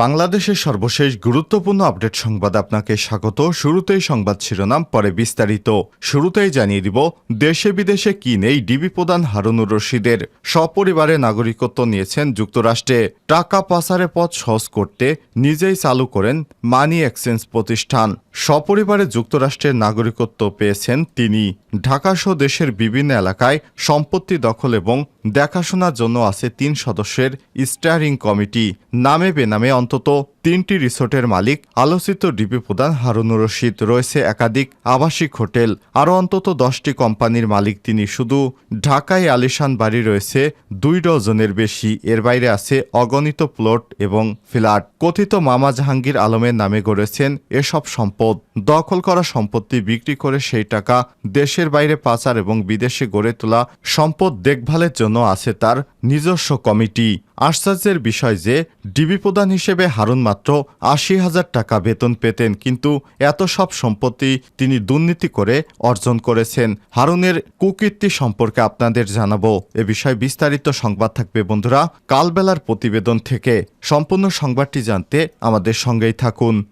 বাংলাদেশের সর্বশেষ গুরুত্বপূর্ণ আপডেট সংবাদ আপনাকে স্বাগত। শুরুতেই সংবাদ শিরোনাম, পরে বিস্তারিত। শুরুতেই জানিয়ে দিব, দেশে বিদেশে কি নেই ডিবি প্রধান হারুনুর রশিদের। সপরিবারে নাগরিকত্ব নিয়েছেন যুক্তরাষ্ট্রে। টাকা পাচারের পথ সহজ করতে নিজেই চালু করেন মানি এক্সচেঞ্জ প্রতিষ্ঠান। সপরিবারে যুক্তরাষ্ট্রের নাগরিকত্ব পেয়েছেন তিনি। ঢাকাসহ দেশের বিভিন্ন এলাকায় সম্পত্তি দখল এবং দেখাশোনার জন্য আছে তিন সদস্যের স্টিয়ারিং কমিটি। নামে বেনামে অন্তত তিনটি রিসোর্টের মালিক, আলোচিত ডিপি প্রধান হারুনুর রশিদ। রয়েছে একাধিক আবাসিক হোটেল। আরও অন্তত দশটি কোম্পানির মালিক তিনি। শুধু ঢাকায় আলিশান বাড়ি রয়েছে দুই ডজনের বেশি। এর বাইরে আছে অগণিত প্লট এবং ফ্ল্যাট। কথিত মামা জাহাঙ্গীর আলমের নামে গড়েছেন এসব সম্পদ। দখল করা সম্পত্তি বিক্রি করে সেই টাকা দেশের বাইরে পাচার এবং বিদেশে গড়ে তোলা সম্পদ দেখভালের জন্য আছে তার নিজস্ব কমিটি। আশ্চর্যের বিষয় যে, ডিবি প্রধান হিসেবে হারুন মাত্র আশি হাজার টাকা বেতন পেতেন, কিন্তু এত সব সম্পত্তি তিনি দুর্নীতি করে অর্জন করেছেন। হারুনের কুকীর্তি সম্পর্কে আপনাদের জানাব। এ বিষয়ে বিস্তারিত সংবাদ থাকবে বন্ধুরা কালবেলার প্রতিবেদন থেকে। সম্পূর্ণ সংবাদটি জানতে আমাদের সঙ্গেই থাকুন।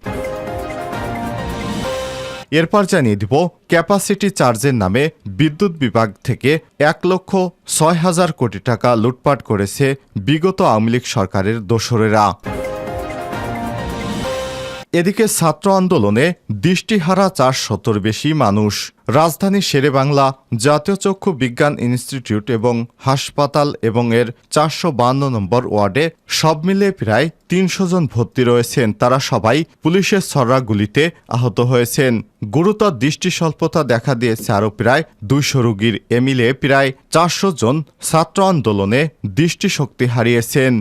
এরপর জানিয়ে দিব ক্যাপাসিটি চার্জের নামে বিদ্যুৎ বিভাগ থেকে এক লক্ষ ছয় হাজার কোটি টাকা লুটপাট করেছে বিগত আওয়ামী লীগ সরকারের দোসরেরা। এদিকে ছাত্র আন্দোলনে দৃষ্টিহারা চার শতর বেশি মানুষ। রাজধানী শেরেবাংলা জাতীয় চক্ষু বিজ্ঞান ইনস্টিটিউট এবং হাসপাতাল এবং এর চারশো বান্ন নম্বর ওয়ার্ডে সব মিলে প্রায় তিনশো জন ভর্তি রয়েছেন। তারা সবাই পুলিশের ছড়া গুলিতে আহত হয়েছেন। গুরুতর দৃষ্টি স্বল্পতা দেখা দিয়েছে আরও প্রায় দুইশো রোগীর। এ মিলে প্রায় চারশো জন ছাত্র আন্দোলনে দৃষ্টিশক্তি হারিয়েছেন।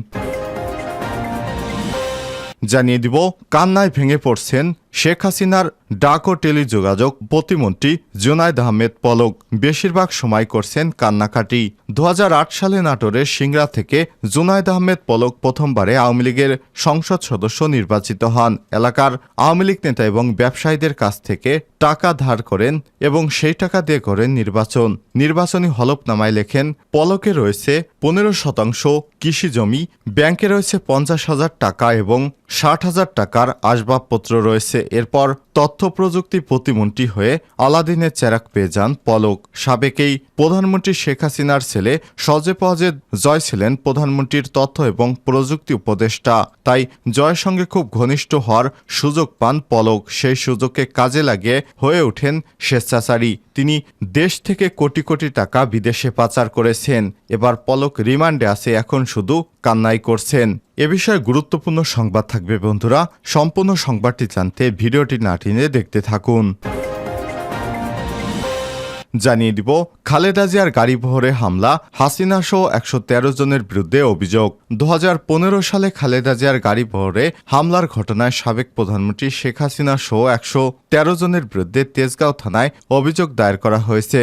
জানিয়ে দিব কান্নায় ভেঙে পড়ছেন শেখ হাসিনার ডাক ও টেলিযোগাযোগ প্রতিমন্ত্রী জুনায়দ আহমেদ পলক বেশিরভাগ সময় করছেন কান্নাকাটি। দু হাজার আট সালে নাটোরের সিংড়া থেকে জুনায়দ আহমেদ পলক প্রথমবারে আওয়ামী লীগের সংসদ সদস্য নির্বাচিত হন। এলাকার আওয়ামী লীগ নেতা এবং ব্যবসায়ীদের কাছ থেকে টাকা ধার করেন এবং সেই টাকা দিয়ে করেন নির্বাচন। নির্বাচনী হলফনামায় লেখেন, পলকে রয়েছে পনেরো শতাংশ কৃষি জমি, ব্যাংকে রয়েছে পঞ্চাশ হাজার টাকা এবং ষাট হাজার টাকার আসবাবপত্র রয়েছে। এরপর তথ্য প্রযুক্তি প্রতিমন্ত্রী হয়ে আলাদিনের চেরাক পেয়ে যান পলক সাবেকেই প্রধানমন্ত্রী শেখ হাসিনার ছেলে সজে পজে জয় ছিলেন প্রধানমন্ত্রীর তথ্য এবং প্রযুক্তি উপদেষ্টা। তাই জয়ের সঙ্গে খুব ঘনিষ্ঠ হওয়ার সুযোগ পান পলক। সেই সুযোগকে কাজে লাগিয়ে হয়ে ওঠেন স্বেচ্ছাচারী তিনি দেশ থেকে কোটি কোটি টাকা বিদেশে পাচার করেছেন। এবার পলক রিমান্ডে আছে, এখন শুধু কান্নাই করছেন। এ বিষয়ে গুরুত্বপূর্ণ সংবাদ থাকবে বন্ধুরা। সম্পূর্ণ সংবাদটি জানতে ভিডিওটি না টেনে দেখতে থাকুন। জানিয়ে দিব, খালেদা জিয়ার গাড়ি বহরে হামলা, হাসিনা সহ একশো তেরো জনের বিরুদ্ধে অভিযোগ। দু হাজার পনেরো সালে খালেদা জিয়ার গাড়ি বহরে হামলার ঘটনায় সাবেক প্রধানমন্ত্রী শেখ হাসিনা সহ একশো তেরো জনের বিরুদ্ধে তেজগাঁও থানায় অভিযোগ দায়ের করা হয়েছে।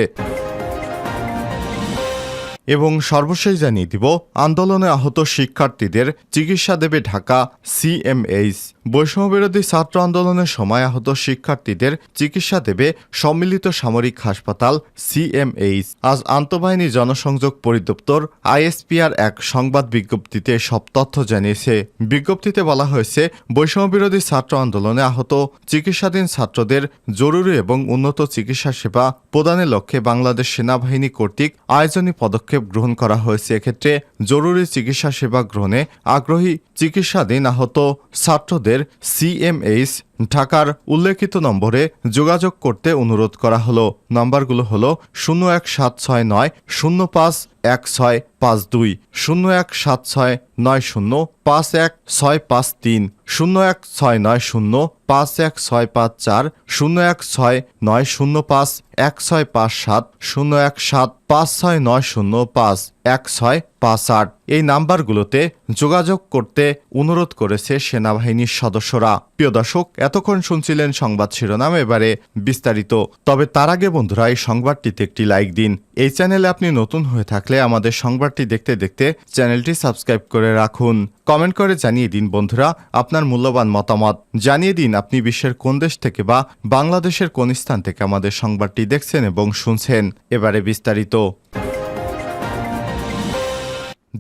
এবং সর্বশেষ জানিয়ে দিব, আন্দোলনে আহত শিক্ষার্থীদের চিকিৎসা দেবে ঢাকা সিএমএইচ বৈষম্যবিরোধী ছাত্র আন্দোলনের সময় আহত শিক্ষার্থীদের চিকিৎসা দেবে সম্মিলিত সামরিক হাসপাতাল সিএমএইচ আজ আন্তঃবাহিনী জনসংযোগ পরিদপ্তর আইএসপিআর এক সংবাদ বিজ্ঞপ্তিতে সব তথ্য জানিয়েছে। বিজ্ঞপ্তিতে বলা হয়েছে, বৈষম্যবিরোধী ছাত্র আন্দোলনে আহত চিকিৎসাধীন ছাত্রদের জরুরি এবং উন্নত চিকিৎসা সেবা প্রদানের লক্ষ্যে বাংলাদেশ সেনাবাহিনী কর্তৃক আয়োজনী পদক্ষেপ গ্রহণ করা হয়েছে। এক্ষেত্রে জরুরি চিকিৎসা সেবা গ্রহণে আগ্রহী চিকিৎসাধীন আহত ছাত্রদের সিএমএইচ ঢাকার উল্লেখিত নম্বরে যোগাযোগ করতে অনুরোধ করা হলো। নম্বরগুলো হলো শূন্য এক সাত ছয় নয়, শূন্য পাঁচ এক ছয় পাঁচ দুই, শূন্য এক সাত ছয় নয় শূন্য পাঁচ এক ছয় পাঁচ তিন, শূন্য এক ছয় নয় শূন্য পাঁচ এক ছয় পাঁচ চার, শূন্য এক ছয় নয় শূন্য পাঁচ এক ছয় পাঁচ সাত, শূন্য এক সাত পাঁচ ছয় নয় শূন্য পাঁচ, এক ছয় পাঁচ আট এই নাম্বারগুলোতে যোগাযোগ করতে অনুরোধ করেছে সেনাবাহিনীর সদস্যরা। প্রিয় দর্শক, এতক্ষণ শুনছিলেন সংবাদ শিরোনাম, এবারে বিস্তারিত। তবে তার আগে বন্ধুরা, এই সংবাদটিতে একটি লাইক দিন। এই চ্যানেলে আপনি নতুন হয়ে থাকলে আমাদের সংবাদটি দেখতে দেখতে চ্যানেলটি সাবস্ক্রাইব করে রাখুন। কমেন্ট করে জানিয়ে দিন বন্ধুরা, আপনার মূল্যবান মতামত। জানিয়ে দিন আপনি বিশ্বের কোন দেশ থেকে বা বাংলাদেশের কোন স্থান থেকে আমাদের সংবাদটি দেখছেন এবং শুনছেন। এবারে বিস্তারিত।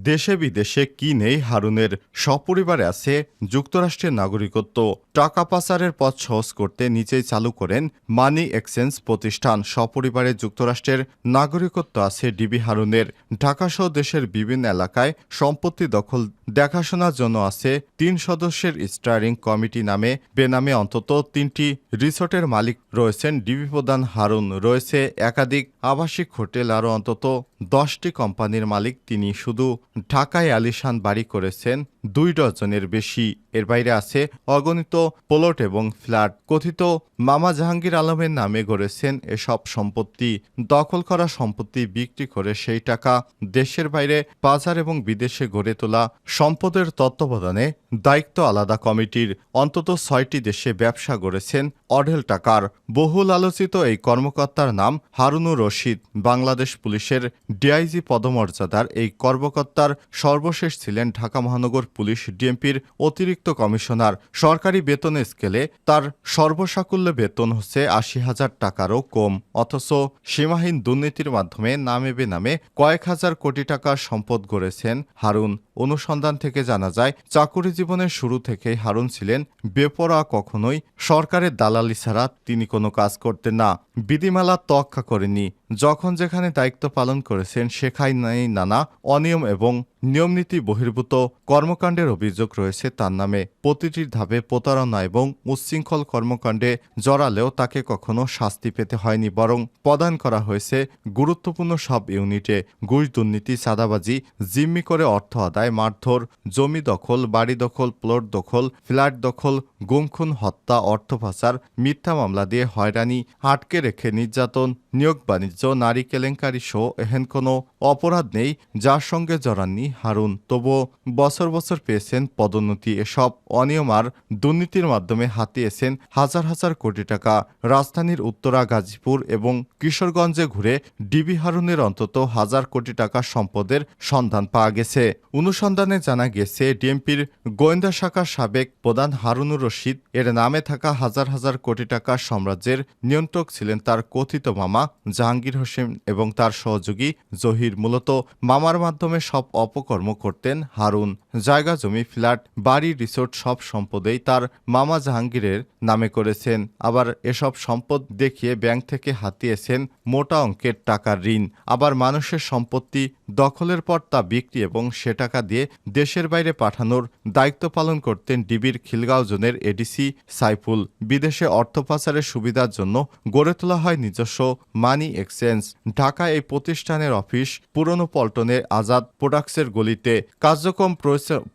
দেশে বিদেশে কি নেই হারুনের, সপরিবারে আছে যুক্তরাষ্ট্রের নাগরিকত্ব। টাকা পাচারের পথ সহজ করতে নিজেই চালু করেন মানি এক্সচেঞ্জ প্রতিষ্ঠান। সপরিবারে যুক্তরাষ্ট্রের নাগরিকত্ব আছে ডিবি হারুনের। ঢাকাসহ দেশের বিভিন্ন এলাকায় সম্পত্তি দখল দেখাশোনার জন্য আছে তিন সদস্যের স্টারিং কমিটি নামে। বেনামে অন্তত তিনটি রিসোর্টের মালিক রয়েছেন ডিবি প্রধান হারুন। রয়েছে একাধিক আবাসিক হোটেল আরও অন্তত দশটি কোম্পানির মালিক তিনি শুধু ঢাকায় আলিশান বাড়ি করেছেন দুই ডজনের বেশি। এর বাইরে আছে অগণিত প্লট এবং ফ্ল্যাট কথিত, মামা জাহাঙ্গীর আলমের নামে গড়েছেন এসব সম্পত্তি। দখল করা সম্পত্তি বিক্রি করে সেই টাকা দেশের বাইরে, বাজার এবং বিদেশে গড়ে তোলা সম্পদের তত্ত্বাবধানে দায়িত্ব আলাদা কমিটির। অন্তত ছয়টি দেশে ব্যবসা গড়েছেন অঢেল টাকার। বহুল আলোচিত এই কর্মকর্তার নাম হারুনুর রশিদ। বাংলাদেশ পুলিশের ডিআইজি পদমর্যাদার এই কর্মকর্তার সর্বশেষ ছিলেন ঢাকা মহানগর পুলিশ ডিএমপির অতিরিক্ত কমিশনার সরকারি বেতন স্কেলে তার সর্বসাকুল্য বেতন হচ্ছে আশি হাজার টাকারও কম। অথচ সীমাহীন দুর্নীতির মাধ্যমে নামে বেনামে কয়েক হাজার কোটি টাকার সম্পদ গড়েছেন হারুন। অনুসন্ধান থেকে জানা যায়, চাকুরি জীবনের শুরু থেকেই হারুন ছিলেন বেপরা কখনোই। সরকারের দালালি ছাড়া তিনি কোনো কাজ করতেন না। বিধিমালা তোয়াক্কা করেনি যখন যেখানে দায়িত্ব পালন করেছেন, সেখানেই নানা অনিয়ম এবং নিয়মনীতি বহির্ভূত কর্মকাণ্ডের অভিযোগ রয়েছে। তার নামে প্রতিটি ধাপে প্রতারণা এবং উচ্ছৃঙ্খল কর্মকাণ্ডে জড়ালেও তাকে কখনো শাস্তি পেতে হয়নি, বরং প্রদান করা হয়েছে গুরুত্বপূর্ণ সব ইউনিটে। ঘুষ, দুর্নীতি, চাঁদাবাজি, জিম্মি করে অর্থ আদায়, মারধর, জমি দখল, বাড়ি দখল, প্লট দখল, ফ্ল্যাট দখল, গুমখুন হত্যা, অর্থ পাচার, মিথ্যা মামলা দিয়ে হয়রানি, আটকে রেখে নির্যাতন, নিয়োগ বাণিজ্য নারী কেলেঙ্কারি সহ এহেন কোনো অপরাধ নেই যার সঙ্গে জড়াননি হারুন। তবুও বছর বছর পেয়েছেন পদোন্নতি। এসব অনিয়ম আর দুর্নীতির মাধ্যমে হাতিয়েছেন হাজার হাজার কোটি টাকা। রাজধানীর উত্তরা, গাজীপুর এবং কিশোরগঞ্জে ঘুরে ডিবি হারুনের অন্তত হাজার কোটি টাকা সম্পদের সন্ধান পাওয়া গেছে। অনুসন্ধানে জানা গেছে ডিএমপির গোয়েন্দা শাখার সাবেক প্রধান হারুনুর রশিদ এর নামে থাকা হাজার হাজার কোটি টাকা সাম্রাজ্যের নিয়ন্ত্রক ছিলেন তার কথিত মামা জাহাঙ্গীর হোসেন এবং তার সহযোগী জহির মূলত মামার মাধ্যমে সব অপকর্ম করতেন হারুন জায়গা জমি, ফ্ল্যাট, বাড়ি, রিসোর্ট সব সম্পদেই তার মামা জাহাঙ্গীরের নামে করেছেন। আবার এসব সম্পদ দেখিয়ে ব্যাংক থেকে হাতিয়েছেন মোটা অঙ্কের টাকার ঋণ। আবার মানুষের সম্পত্তি দখলের পর তা বিক্রি এবং সে টাকা দিয়ে দেশের বাইরে পাঠানোর দায়িত্ব পালন করতেন ডিবির খিলগাঁও জোনের এডিসি সাইফুল। বিদেশে অর্থ পাচারের সুবিধার জন্য গড়ে তোলা হয় নিজস্ব মানি এক্সচেঞ্জ। ঢাকা এই প্রতিষ্ঠানের অফিস পুরনো পল্টনের আজাদ প্রোডাক্টসের গলিতে। কার্যক্রম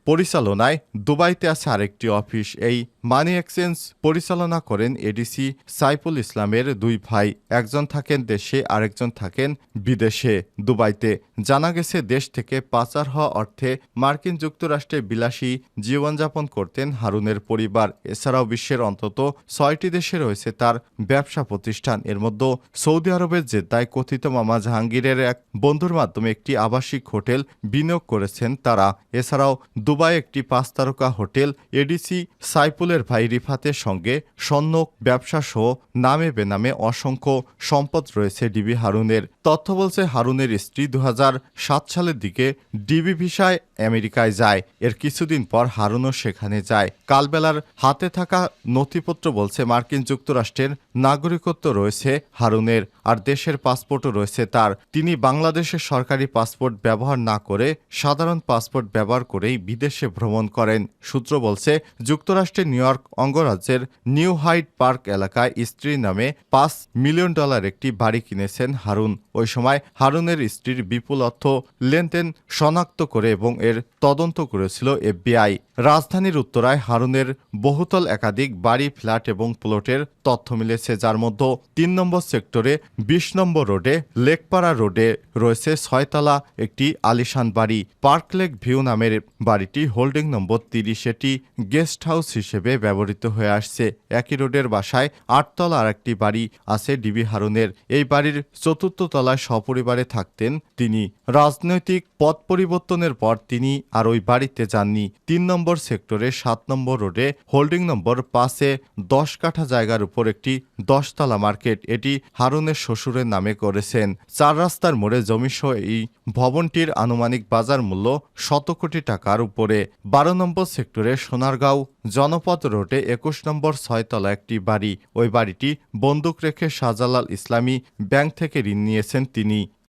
পরিচালনায় দুবাইতে আছে আরেকটি অফিস এই মানি এক্সচেঞ্জ পরিচালনা করেন এডিসি সাইফুল ইসলামের দুই ভাই। একজন থাকেন দেশে, আরেকজন থাকেন বিদেশে। দুবাইতে জানা গেছে, দেশ থেকে পাচার হওয়া অর্থে মার্কিন যুক্তরাষ্ট্রে বিলাসী জীবনযাপন করতেন হারুনের পরিবার। এছাড়াও বিশ্বের অন্তত ছয়টি দেশে রয়েছে তার ব্যবসা প্রতিষ্ঠান। এর মধ্যে সৌদি আরবের জেদ্দায় কথিত মামা জাহাঙ্গীরের এক বন্ধুর মাধ্যমে একটি আবাসিক হোটেল বিনিয়োগ করেছেন তারা। এছাড়াও দুবাই একটি পাঁচ তারকা হোটেল এডিসি সাইফুলের ভাই রিফাতের সঙ্গে স্বর্ণ ব্যবসা সহ নামে বেনামে অসংখ্য সম্পদ রয়েছে ডিবি হারুনের। তথ্য বলছে হারুনের স্ত্রী দু সালের দিকে ডিবি ভিসায় আমেরিকায় যায়। এর কিছুদিন পর হারুনও সেখানে যায়। কালবেলার হাতে থাকা নথিপত্র বলছে মার্কিন যুক্তরাষ্ট্রের নাগরিকত্ব রয়েছে হারুনের আর দেশের পাসপোর্টও রয়েছে তার। তিনি বাংলাদেশের সরকারি পাসপোর্ট ব্যবহার না করে সাধারণ পাসপোর্ট ব্যবহার করেই বিদেশে ভ্রমণ করেন। সূত্র বলছে যুক্তরাষ্ট্রের নিয়ম ইয়র্ক অঙ্গরাজ্যের নিউ হাইট পার্ক এলাকায় স্ত্রীর নামে পাঁচ মিলিয়ন ডলার একটি বাড়ি কিনেছেন হারুন। ওই সময় হারুনের স্ত্রীর বিপুল অর্থ লেনদেন শনাক্ত করে এবং এর তদন্ত করেছিল এফবিআই। রাজধানীর উত্তরায় হারুনের বহুতল একাধিক বাড়ি, ফ্ল্যাট এবং প্লটের তথ্য মিলেছে, যার মধ্যে তিন নম্বর সেক্টরে বিশ নম্বর রোডে লেকপাড়া রোডে রয়েছে ছয়তলা একটি আলিশান বাড়ি। পার্ক লেক ভিউ নামের বাড়িটি হোল্ডিং নম্বর তিরিশ। এটি গেস্ট হাউস হিসেবে ব্যবহৃত হয়ে আসছে। একই রোডের বাসায় আটতলা আর একটি বাড়ি আছে ডিবি হারুনের। এই বাড়ির চতুর্থ তলায় সপরিবারে থাকতেন তিনি। রাজনৈতিক পথ পরিবর্তনের পর তিনি আর ওই বাড়িতে যাননি। তিন নম্বর সেক্টরে সাত নম্বর রোডে, হোল্ডিং নম্বর পাঁচে দশ কাঠা জায়গার উপর একটি দশতলা মার্কেট। এটি হারুনের শ্বশুরের নামে করেছেন। চার রাস্তার মোড়ে জমিসহ এই ভবনটির আনুমানিক বাজার মূল্য শত কোটি টাকার উপরে। বারো নম্বর সেক্টরে সোনারগাঁও জনপথ রোডে একুশ নম্বর ছয়তলা একটি বাড়ি। ওই বাড়িটি বন্দুক রেখে শাহজালাল ইসলামী ব্যাংক থেকে ঋণ নিয়েছেন তিনি।